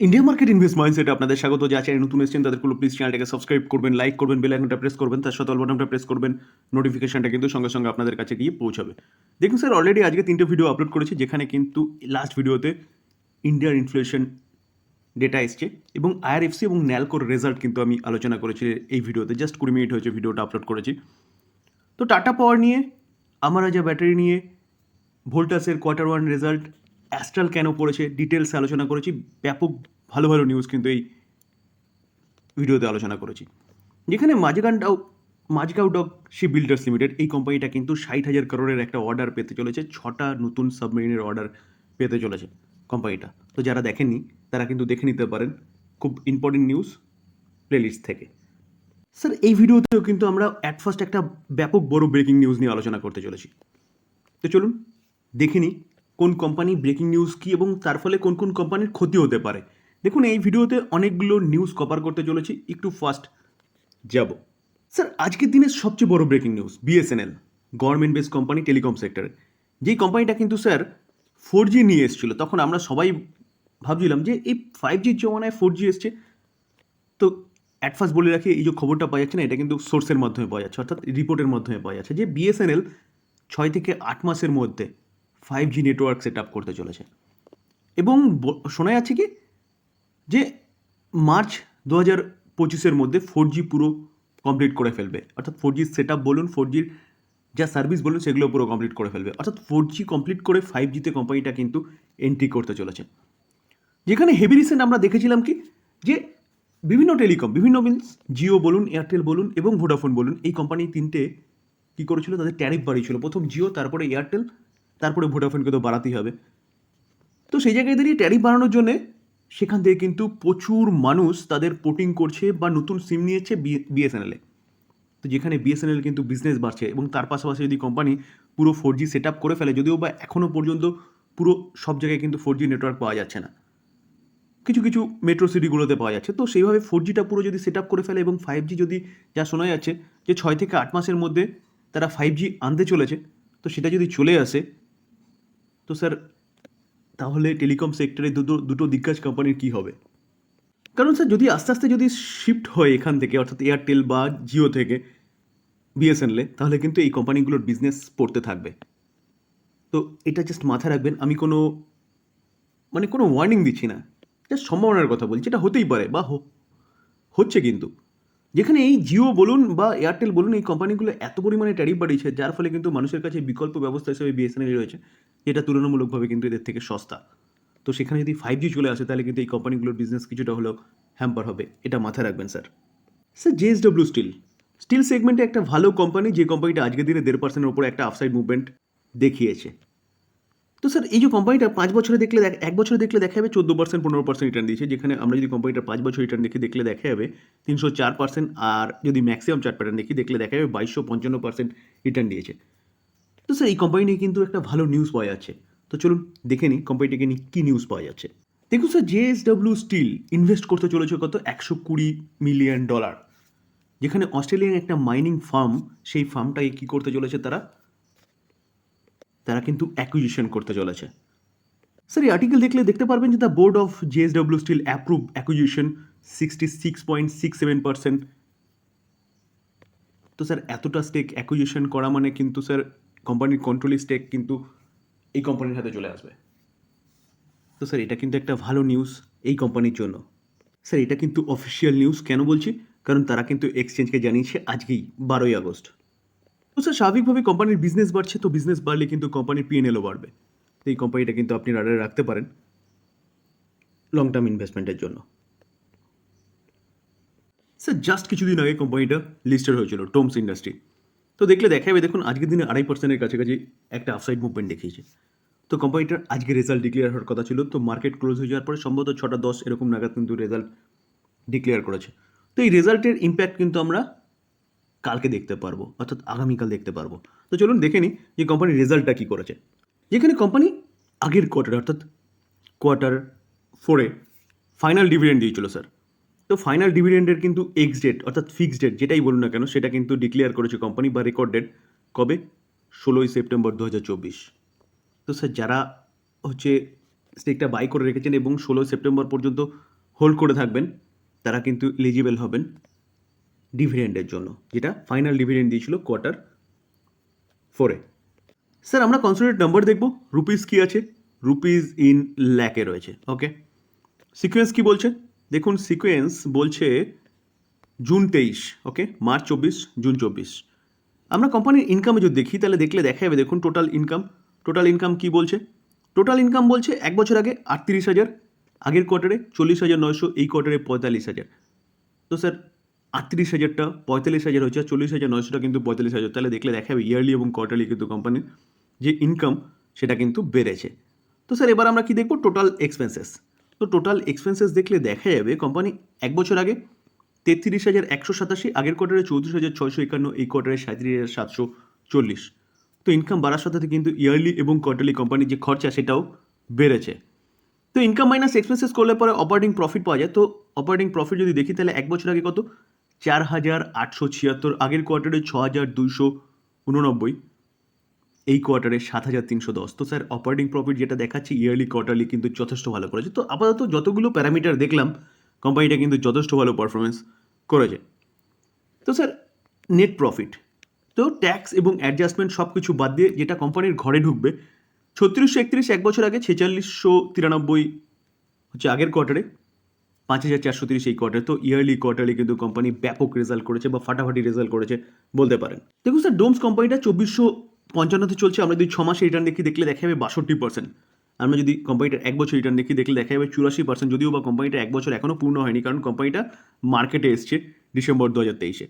India market invest মাইন্ডসেটে আপনাদের স্বাগত যা চ্যানেল নতুন এসেছেন তাদেরগুলো প্লিজ চ্যানেলটাকে সাবস্ক্রাইব করবেন লাইক করবেন বেল আইকনটা প্রেস করবেন, তার সাথে অল বাটনটা প্রেস করবেন নোটিফিকেশনটা কিন্তু সঙ্গে সঙ্গে আপনাদের কাছে গিয়ে পৌঁছাবে। দেখুন স্যার অলরেডি আজকে তিনটে ভিডিও আপলোড করেছি, যেখানে কিন্তু লাস্ট ভিডিওতে ইন্ডিয়ার ইনফ্লেশন ডেটা এসছে এবং আইআরএফসি এবং ন্যালকোর রেজাল্ট কিন্তু আমি আলোচনা করেছি এই ভিডিওতে জাস্ট কুড়ি মিনিট হয়েছে ভিডিওটা আপলোড করেছি। তো টাটা পাওয়ার নিয়ে আমার যা ব্যাটারি নিয়ে ভোল্টাসের কোয়ার্টার ওয়ান রেজাল্ট অ্যাস্ট্রাল কেন পড়েছে ডিটেলসে আলোচনা করেছি, ব্যাপক ভালো ভালো নিউজ কিন্তু এই ভিডিওতে আলোচনা করেছি। যেখানে মাঝগান Dow Mazagaon dock ship builders limited এই কোম্পানিটা কিন্তু ষাট হাজার করোড়ের একটা অর্ডার পেতে চলেছে, ছটা নতুন সাবমেরিনের অর্ডার পেতে চলেছে কোম্পানিটা তো যারা দেখেননি, তারা কিন্তু দেখে নিতে পারেন খুব ইম্পর্টেন্ট নিউজ প্লেলিস্ট থেকে। স্যার এই ভিডিওতেও কিন্তু আমরা অ্যাট ফার্স্ট একটা ব্যাপক বড় ব্রেকিং নিউজ নিয়ে আলোচনা করতে চলেছি। তো চলুন, দেখে নিই কোন কোম্পানি ব্রেকিং নিউজ কী এবং তার ফলে কোন কোন কোম্পানির ক্ষতি হতে পারে। দেখুন, এই ভিডিওতে অনেকগুলো নিউজ কভার করতে চলেছি। একটু ফাস্ট যাব। স্যার আজকের দিনের সবচেয়ে বড় breaking news BSNL government base company telecom সেক্টরে যেই কোম্পানিটা কিন্তু স্যার ফোর জি নিয়ে এসেছিল, তখন আমরা সবাই ভাবছিলাম যে, এই ফাইভ জির জমানায় ফোর জি এসছে। তো অ্যাট ফার্স্ট বলে রাখি, এই যে খবরটা পাওয়া যাচ্ছে না, এটা কিন্তু সোর্সের মাধ্যমে পাওয়া যাচ্ছে, অর্থাৎ রিপোর্টের মাধ্যমে পাওয়া যাচ্ছে। যে বিএসএনএল ছয় থেকে আট মাসের মধ্যে five G network set up করতে চলেছে। এবং শোনা যাচ্ছে কি যে মার্চ দু হাজার পঁচিশের মধ্যে ফোর জি পুরো কমপ্লিট করে ফেলবে। অর্থাৎ ফোর জির সেট আপ বলুন ফোর জির যা সার্ভিস বলুন, সেগুলো পুরো কমপ্লিট করে ফেলবে। অর্থাৎ ফোর জি কমপ্লিট করে ফাইভ জিতে কোম্পানিটা কিন্তু এন্ট্রি করতে চলেছে। যেখানে হেভি রিসেন্ট আমরা দেখেছিলাম কি? যে বিভিন্ন টেলিকম বিভিন্ন মিনস জিও বলুন এয়ারটেল বলুন এবং ভোডাফোন বলুন, এই কোম্পানি তিনটে কী করেছিল? তাদের ট্যারিফ বাড়িয়েছিল। প্রথম জিও তারপরে এয়ারটেল তারপরে ভোডাফোনকে তো বাড়াতেই হবে। তো সেই জায়গায় দাঁড়িয়ে ট্যারিফ বাড়ানোর জন্যে সেখান থেকে কিন্তু প্রচুর মানুষ তাদের পোর্টিং করছে বা নতুন সিম নিয়েছে বিএসএনএলে তো যেখানে বিএসএনএল কিন্তু বিজনেস বাড়ছে এবং তার পাশাপাশি যদি কোম্পানি পুরো ফোর জি সেট আপ করে ফেলে, যদিও বা এখনও পর্যন্ত পুরো সব জায়গায় কিন্তু ফোর জি নেটওয়ার্ক পাওয়া যাচ্ছে না। কিছু কিছু মেট্রো সিটিগুলোতে পাওয়া যাচ্ছে। তো সেইভাবে ফোর জিটা পুরো যদি সেট আপ করে ফেলে এবং ফাইভ জি যদি যা শোনা যাচ্ছে যে ছয় থেকে আট মাসের মধ্যে তারা ফাইভ জি আনতে চলেছে, তো সেটা যদি চলে আসে, তো স্যার তাহলে টেলিকম সেক্টরে দুটো দুটো দিগ্গজ কোম্পানির কী হবে? কারণ স্যার, যদি আস্তে আস্তে যদি শিফট হয় এখান থেকে, অর্থাৎ এয়ারটেল বা জিও থেকে বিএসএনএলে তাহলে কিন্তু এই কোম্পানিগুলোর বিজনেস পড়তে থাকবে। তো এটা জাস্ট মাথায় রাখবেন, আমি কোনো মানে কোনো ওয়ার্নিং দিচ্ছি না। জাস্ট সম্ভাবনার কথা বলছি, এটা হতেই পারে বা হচ্ছে কিন্তু। যেখানে এই জিও বলুন বা এয়ারটেল বলুন, এই কোম্পানিগুলো এত পরিমাণে ট্যারিফ বাড়িয়েছে, যার ফলে কিন্তু মানুষের কাছে বিকল্প ব্যবস্থা হিসেবে বিএসএনএল রয়েছে, যেটা তুলনামূলকভাবে কিন্তু এদের থেকে সস্তা। তো সেখানে যদি ফাইভ জি চলে আসে, তাহলে কিন্তু এই কোম্পানিগুলোর বিজনেস কিছুটা হলেও হ্যাম্পার হবে, এটা মাথায় রাখবেন sir sir JSW steel steel সেগমেন্টে একটা ভালো কোম্পানি যে কোম্পানিটা আজকের দিনে দেড় পার্সেন্টের উপরে একটা আফসাইড মুভমেন্ট দেখিয়েছে। তো স্যার, এই যে কোম্পানিটা পাঁচ বছরে দেখলে দেখ- এক বছরে দেখলে দেখা যাবে চোদ্দ পার্সেন্ট পনেরো পার্সেন্ট রিটার্ন দিয়েছে, যেখানে আমরা যদি কোম্পানিটা পাঁচ বছর রিটার্ন দেখি দেখলে দেখা যাবে তিনশো চার পার্সেন্ট আর যদি ম্যাক্সিমাম চার প্যাটার্ন দেখি দেখলে দেখা যাবে বাইশশো পঞ্চান্ন পার্সেন্ট রিটার্ন দিয়েছে। তো স্যার, এই কোম্পানি নিয়ে কিন্তু একটা ভালো নিউজ পাওয়া যাচ্ছে। তো চলুন দেখে নিই কোম্পানিটাকে নিয়ে কী নিউজ পাওয়া যাচ্ছে। দেখুন sir J S JSW steel invest করতে চলেছে কত? একশো কুড়ি মিলিয়ন ডলার যেখানে অস্ট্রেলিয়ান একটা মাইনিং ফার্ম সেই ফার্মটাকে কী করতে চলেছে তারা? তারা কিন্তু অ্যাকুইজিশন করতে চলেছে। স্যার এই আর্টিকেল দেখলে দেখতে পারবেন যে the board of JSW steel approve acquisition sixty six point six seven percent তো স্যার এতটা স্টেক অ্যাকুইজিশন করা মানে কিন্তু স্যার কোম্পানির কন্ট্রোলি স্টেক কিন্তু এই কোম্পানির হাতে চলে আসবে। তো স্যার এটা কিন্তু একটা ভালো নিউজ এই কোম্পানির জন্য। স্যার এটা কিন্তু অফিসিয়াল নিউজ কেন বলছি? কারণ তারা কিন্তু এক্সচেঞ্জকে জানিয়েছে আজকেই, বারোই আগস্ট। স্যার স্বাভাবিকভাবে কোম্পানির বিজনেস বাড়ছে, তো বিজনেস বাড়লে কিন্তু কোম্পানির পিএনএলও বাড়বে। তো এই কোম্পানিটা কিন্তু আপনি রাডারে রাখতে পারেন লং টার্ম ইনভেস্টমেন্টের জন্য। স্যার জাস্ট কিছুদিন আগে কোম্পানিটা লিস্টেড হয়েছিল টোমস ইন্ডাস্ট্রি তো দেখলে দেখা যাবে দেখুন, আজকের দিনে আড়াই পার্সেন্টের কাছাকাছি একটা আফসাইড মুভমেন্ট দেখিয়েছে। তো কোম্পানিটার আজকে রেজাল্ট ডিক্লেয়ার হওয়ার কথা ছিল, তো মার্কেট ক্লোজ হয়ে যাওয়ার পরে সম্ভবত ছটা দশ এরকম নাগাদ কিন্তু রেজাল্ট ডিক্লেয়ার করেছে। তো এই রেজাল্টের ইম্প্যাক্ট কিন্তু আমরা কালকে দেখতে পারব, অর্থাৎ আগামীকাল দেখতে পারব। তো চলুন দেখে নিই যে কোম্পানির রেজাল্টটা কী করেছে। যেখানে কোম্পানি আগের কোয়ার্টার অর্থাৎ কোয়ার্টার ফোরে ফাইনাল ডিভিডেন্ড দিয়েছিল স্যার তো ফাইনাল ডিভিডেন্ডের কিন্তু এক্স ডেট অর্থাৎ ফিক্সড ডেট যেটাই বলুন না কেন, সেটা কিন্তু ডিক্লেয়ার করেছে কোম্পানি বা রেকর্ড ডেট কবে? ষোলোই সেপ্টেম্বর দু হাজার চব্বিশ। তো স্যার যারা হচ্ছে স্টেকটা বাই করে রেখেছেন এবং ষোলোই সেপ্টেম্বর পর্যন্ত হোল্ড করে থাকবেন, তারা কিন্তু এলিজিবেল হবেন। ডিভিডেন্ডের জন্য, যেটা ফাইনাল ডিভিডেন্ড দিয়েছিল কোয়ার্টার ফোরে স্যার আমরা কনসোলিডেট নাম্বার দেখব রুপিস কি আছে? রুপিস ইন ল্যাকে রয়েছে ওকে সিকোয়েন্স কি বলছে? দেখুন সিকোয়েন্স বলছে জুন তেইশ ওকে মার্চ চব্বিশ জুন চব্বিশ। আমরা কোম্পানির ইনকামে যদি দেখি, তাহলে দেখলে দেখা যাবে, দেখুন টোটাল ইনকাম টোটাল ইনকাম কি বলছে? টোটাল ইনকাম বলছে, এক বছর আগে আটত্রিশ হাজার, আগের কোয়ার্টারে চল্লিশ হাজার নয়শো, এই কোয়ার্টারে পঁয়তাল্লিশ হাজার। তো স্যার আটত্রিশ হাজারটা, পঁয়তাল্লিশ হাজার আর চল্লিশ হাজার, নয়শোটা কিন্তু পঁয়তাল্লিশ হাজার। তাহলে দেখলে দেখা যাবে ইয়ারলি এবং কোয়ার্টারলি কিন্তু কোম্পানির যে ইনকাম সেটা কিন্তু বেড়েছে। তো স্যার এবার আমরা কি দেখব? টোটাল এক্সপেন্সেস তো টোটাল এক্সপেন্সেস দেখলে দেখা যাবে কোম্পানি এক বছর আগে তেত্রিশ হাজার একশো সাতাশি, আগের কোয়ার্টারে চৌত্রিশ হাজার ছয়শো একান্ন, এই কোয়ার্টারে সাঁত্রিশ হাজার সাতশো চল্লিশ। তো ইনকাম বাড়ার সাথে সাথে কিন্তু ইয়ারলি এবং কোয়ার্টারলি কোম্পানির যে খরচা, সেটাও বেড়েছে। তো ইনকাম মাইনাস এক্সপেন্সেস করলে পরে অপারেটিং প্রফিট পাওয়া যায়। তো অপারেটিং প্রফিট যদি দেখি, তাহলে এক বছর আগে কত? চার হাজার আটশো ছিয়াত্তর, আগের কোয়ার্টারে ছ হাজার দুইশো উননব্বই, এই কোয়ার্টারে সাত হাজার তিনশো দশ। তো স্যার অপারেটিং প্রফিট যেটা দেখাচ্ছে ইয়ারলি কোয়ার্টারলি কিন্তু যথেষ্ট ভালো করেছে। তো আপাতত যতগুলো প্যারামিটার দেখলাম কোম্পানিটা কিন্তু যথেষ্ট ভালো পারফরমেন্স করেছে। তো স্যার নেট প্রফিট তো ট্যাক্স এবং অ্যাডজাস্টমেন্ট সব কিছু বাদ দিয়ে যেটা কোম্পানির ঘরে ঢুকবে, ছত্রিশশো একত্রিশ এক বছর আগে ছেচল্লিশশো তিরানব্বই হচ্ছে আগের কোয়ার্টারে পাঁচ হাজার চারশো তিরিশ এই কোয়ার্টার তো ইয়ারলি কোয়ার্টারলি কিন্তু কোম্পানি ব্যাপক রেজাল্ট করেছে বা ফাটাফাটি রেজাল্ট করেছে বলতে পারেন। দেখুন স্যার ডোমস কোম্পানিটা চব্বিশশো পঞ্চান্নতে চলছে, আমরা যদি ছ মাসে রিটার্ন দেখি, দেখলে দেখা যাবে বাষট্টি পার্সেন্ট আমরা যদি কোম্পানিটার এক বছর রিটার্ন দেখি, দেখলে দেখা যাবে চুরাশি পার্সেন্ট যদিও বা কোম্পানিটা এক বছর এখনও পূর্ণ হয়নি, কারণ কোম্পানিটা মার্কেটে এসছে ডিসেম্বর দু হাজার তেইশে।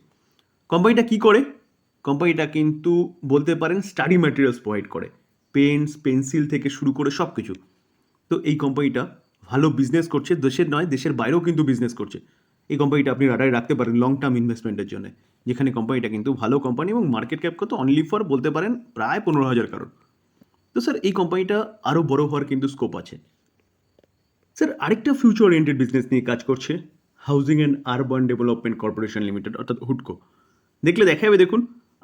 কোম্পানিটা কী করে? কোম্পানিটা কিন্তু বলতে পারেন স্টাডি ম্যাটেরিয়ালস প্রোভাইড করে পেন্স পেন্সিল থেকে শুরু করে সব কিছু তো এই কোম্পানিটা ভালো বিজনেস করছে, দেশের নয়, দেশের বাইরেও কিন্তু বিজনেস করছে। এই কোম্পানিটা আপনি রাডারে রাখতে পারেন লং টার্ম ইনভেস্টমেন্টের জন্য। যেখানে কোম্পানিটা কিন্তু ভালো কোম্পানি এবং মার্কেট ক্যাপ কত অনলি ফর বলতে পারেন প্রায় পনেরো হাজার কারণ। তো স্যার এই কোম্পানিটা আরও বড় হওয়ার কিন্তু স্কোপ আছে। স্যার আরেকটা ফিউচার ওরিয়েন্টেড বিজনেস নিয়ে কাজ করছে housing and urban development corporation limited অর্থাৎ হুডকো। দেখলে দেখা যাবে দেখুন,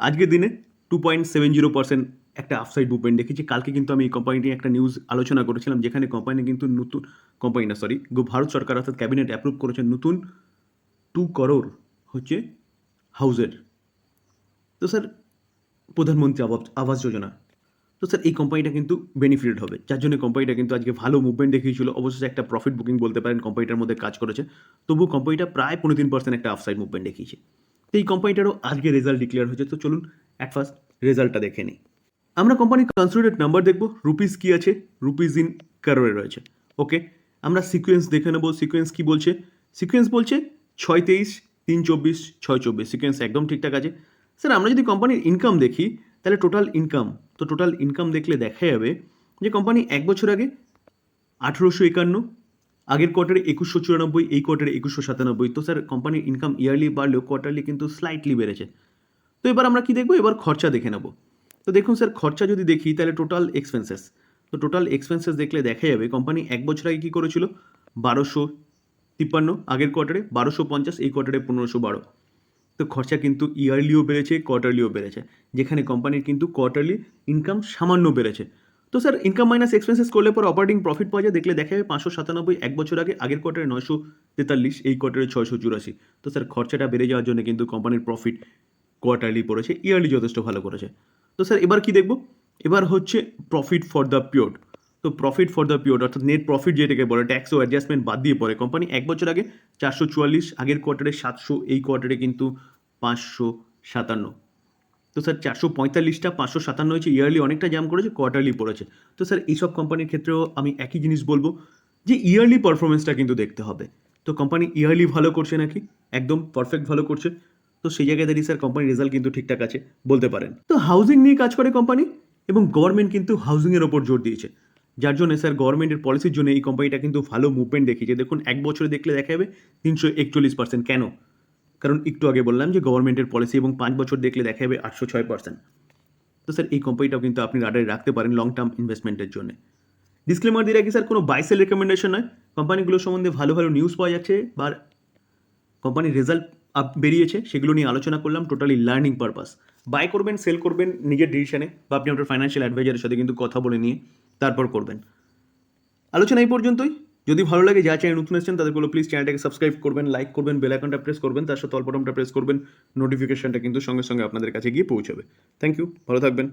আজকের দিনে two point seven zero percent একটা আফসাইড মুভমেন্ট দেখেছি। কালকে কিন্তু আমি এই কোম্পানি নিয়ে একটা নিউজ আলোচনা করেছিলাম, যেখানে কোম্পানি কিন্তু নতুন কোম্পানি না সরি ভারত সরকার অর্থাৎ ক্যাবিনেট অ্যাপ্রুভ করেছে নতুন টু করোর হচ্ছে হাউজের তো স্যার প্রধানমন্ত্রী আবাস যোজনা। তো স্যার এই কোম্পানিটা কিন্তু বেনিফিটেড হবে। যার জন্য কোম্পানিটা কিন্তু আজকে ভালো মুভমেন্ট দেখিয়েছিল। অবশ্যই একটা প্রফিট বুকিং বলতে পারেন কোম্পানিটার মধ্যে কাজ করেছে। তবু কোম্পানিটা প্রায় পনেরো তিন পার্সেন্ট একটা আফসাইড মুভমেন্ট দেখিয়েছে। তো এই কোম্পানিটারও আজকে রেজাল্ট ডিক্লেয়ার হয়েছে। তো চলুন অ্যাট ফার্স্ট রেজাল্টটা দেখে নিই। আমরা কোম্পানির কনসোলিডেট নাম্বার দেখব রুপিস কি আছে রুপিস ইন কারোরে রয়েছে ওকে আমরা সিকোয়েন্স দেখে নেব সিকোয়েন্স কি বলছে? সিকোয়েন্স বলছে ছয় তেইশ, তিন চব্বিশ, ছয় চব্বিশ সিকোয়েন্স একদম ঠিকঠাক আছে। স্যার আমরা যদি কোম্পানির ইনকাম দেখি, তাহলে টোটাল ইনকাম তো টোটাল ইনকাম দেখলে দেখা যাবে যে কোম্পানি এক বছর আগে আঠেরোশো একান্ন, আগের কোয়ার্টারে একুশশো চুরানব্বই, এই কোয়ার্টারে একুশশো সাতানব্বই। তো স্যার কোম্পানির ইনকাম ইয়ারলি বাড়লেও কোয়ার্টারলি কিন্তু স্লাইটলি বেড়েছে। তো এবার আমরা কি দেখব? এবার খরচা দেখে নেব। তো দেখুন স্যার, খরচা যদি দেখি, তাহলে টোটাল এক্সপেন্সেস তো টোটাল এক্সপেন্সেস দেখলে দেখা যাবে কোম্পানি এক বছর আগে কী করেছিল? বারোশো তিপ্পান্ন, আগের কোয়ার্টারে বারোশো পঞ্চাশ, এই কোয়ার্টারে পনেরোশো বারো। তো খরচা কিন্তু ইয়ারলিও বেড়েছে কোয়ার্টারলিও বেড়েছে। যেখানে কোম্পানির কিন্তু কোয়ার্টারলি ইনকাম সামান্য বেড়েছে। তো স্যার ইনকাম মাইনাস এক্সপেন্সেস করলে পর অপারেটিং প্রফিট পাওয়া যায়, দেখলে দেখা যাবে পাঁচশো সাতানব্বই এক বছর আগে, আগের কোয়ার্টারে নয়শো তেতাল্লিশ, এই কোয়ার্টারে ছয়শো চুরাশি। তো স্যার, খরচাটা বেড়ে যাওয়ার জন্য কিন্তু কোম্পানির প্রফিট কোয়ার্টারলি পড়েছে ইয়ারলি যথেষ্ট ভালো করেছে। তো স্যার, এবার কি দেখব? এবার হচ্ছে প্রফিট ফর দ্য পিওর তো প্রফিট ফর দ্য পিওর অর্থাৎ নেট প্রফিট যেটাকে বলে ট্যাক্স ও অ্যাডজাস্টমেন্ট বাদ দিয়ে পড়ে কোম্পানি এক বছর আগে চারশো চুয়াল্লিশ, আগের কোয়ার্টারে সাতশো, এই কোয়ার্টারে কিন্তু পাঁচশো সাতান্ন। তো স্যার, চারশো পঁয়তাল্লিশটা পাঁচশো সাতান্ন হয়েছে ইয়ারলি অনেকটা জাম করেছে কোয়ার্টারলি পড়েছে। তো স্যার, এইসব কোম্পানির ক্ষেত্রেও আমি একই জিনিস বলব, যে ইয়ারলি পারফরমেন্সটা কিন্তু দেখতে হবে। তো কোম্পানি ইয়ারলি ভালো করছে নাকি? একদম পারফেক্ট ভালো করছে। তো সেই জায়গায় দাঁড়িয়ে স্যার কোম্পানির রেজাল্ট কিন্তু ঠিকঠাক আছে বলতে পারেন। তো হাউজিং নিয়ে কাজ করে কোম্পানি এবং গভর্নমেন্ট কিন্তু হাউজিংয়ের ওপর জোর দিয়েছে। যার জন্য স্যার গভর্নমেন্টের পলিসির জন্য এই কোম্পানিটা কিন্তু ভালো মুভমেন্ট দেখিয়েছে। দেখুন, এক বছরে দেখলে দেখা যাবে তিনশো একচল্লিশ পার্সেন্ট কেন? কারণ একটু আগে বললাম যে গভর্নমেন্টের পলিসি এবং পাঁচ বছর দেখলে দেখা যাবে আটশো ছয় পার্সেন্ট তো স্যার এই কোম্পানিটাও কিন্তু আপনি রাডারে রাখতে পারেন লং টার্ম ইনভেস্টমেন্টের জন্য। ডিসক্লেমার দিয়ে রাখি স্যার কোনো বাইসেল রেকমেন্ডেশন নয়। কোম্পানিগুলোর সম্বন্ধে ভালো ভালো নিউজ পাওয়া যাচ্ছে বা কোম্পানির রেজাল্ট আপ বেরিয়েছে, সেগুলো নিয়ে আলোচনা করলাম টোটালি লার্নিং পারপাস বাই করবেন সেল করবেন, নিজের ডিসিশনে বা আপনি আপনার ফাইন্যান্সিয়াল অ্যাডভাইজারের সাথে কিন্তু কথা বলে নিয়ে তারপর করবেন। আলোচনা এই পর্যন্তই। যদি ভালো লাগে, যা চ্যানেল নতুন এসেছেন, তাদেরগুলো প্লিজ চ্যানেলটাকে সাবস্ক্রাইব করবেন লাইক করবেন বেল আইকনটা প্রেস করবেন, তার সাথে অল্পটনটা প্রেস করবেন নোটিফিকেশনটা কিন্তু সঙ্গে সঙ্গে আপনাদের কাছে গিয়ে পৌঁছাবে। থ্যাংক ইউ ভালো থাকবেন।